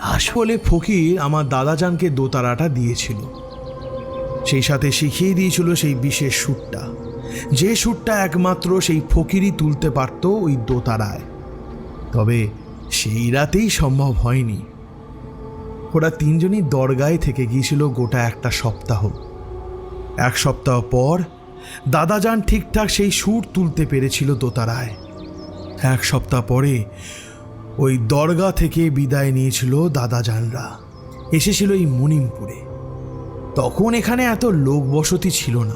আসলে ফকির আমার দাদাজানকে দোতারাটা দিয়েছিল। সেই সাথে শিখিয়ে দিয়েছিল সেই বিশেষ সুরটা। যে সুরটা একমাত্র সেই ফকিরই তুলতে পারত ওই দোতারায়। তবে সেই রাতেই সম্ভব হয়নি। ওরা তিনজনই দরগায় থেকে গিয়েছিল গোটা একটা সপ্তাহ। এক সপ্তাহ পর দাদাজান ঠিকঠাক সেই সুর তুলতে পেরেছিল দোতারায়। এক সপ্তাহ পরে ওই দরগা থেকে বিদায় নিয়েছিল দাদাজানরা এসেছিল এই মুনিমপুরে। তখন এখানে এত লোক বসতি ছিল না।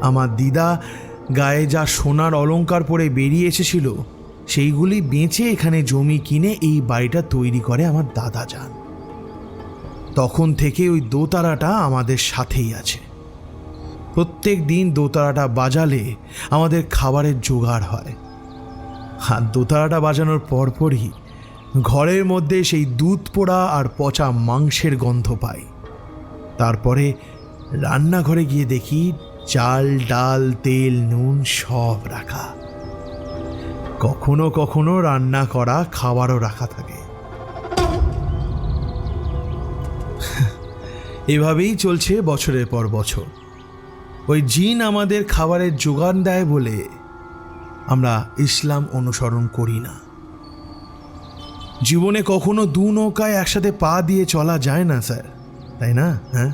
আমার দিদা গায়ে যা সোনার অলংকার পরে বেরিয়ে এসেছিল, সেইগুলি বেঁচে এখানে জমি কিনে এই বাড়িটা তৈরি করে আমার দাদা যান। তখন থেকে ওই দোতারাটা আমাদের সাথেই আছে। প্রত্যেক দিন দোতারাটা বাজালে আমাদের খাবারের জোগাড় হয়। আর দোতারাটা বাজানোর পরপরই ঘরের মধ্যে সেই দুধ পোড়া আর পচা মাংসের গন্ধ পাই। তারপরে রান্নাঘরে গিয়ে দেখি চাল, ডাল, তেল, নুন সব রাখা। কখনো কখনো রান্না করা, খাবারও রাখা থাকে। এভাবেই চলছে বছরের পর বছর। ওই জিন আমাদের খাবারের যোগান দেয় বলে আমরা ইসলাম অনুসরণ করি না। জীবনে কখনো দু নৌকায় একসাথে পা দিয়ে চলা যায় না, স্যার। তাই না হ্যাঁ?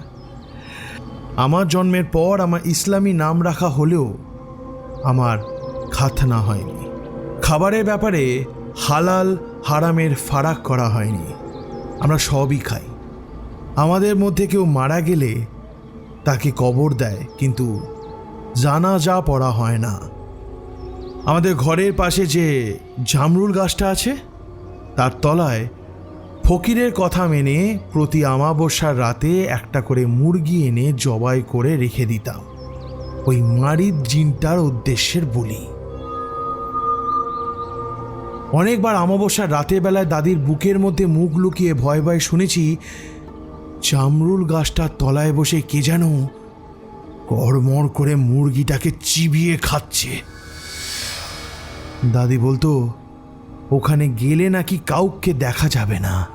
আমার জন্মের পর আমার ইসলামী নাম রাখা হলেও আমার খাতনা হয়নি। খাবারের ব্যাপারে হালাল হারামের ফারাক করা হয়নি। আমরা সবই খাই। আমাদের মধ্যে কেউ মারা গেলে তাকে কবর দেয়, কিন্তু জানাজা পড়া হয় না। আমাদের ঘরের পাশে যে জামরুল গাছটা আছে, তার তলায় ফকিরের কথা মেনে প্রতি আমাবস্যার রাতে একটা করে মুরগি এনে জবাই করে রেখে দিতাম। ওই মারিদ জিনটার উদ্দেশ্যের বলি। অনেকবার আমাবস্যার রাতের বেলায় দাদির বুকের মধ্যে মুখ লুকিয়ে ভয় ভয় শুনেছি, জামরুল গাছটার তলায় বসে কে যেন কড়মড় করে মুরগিটাকে চিবিয়ে খাচ্ছে। দাদি বলতো ওখানে গেলে নাকি কাউকে দেখা যাবে না।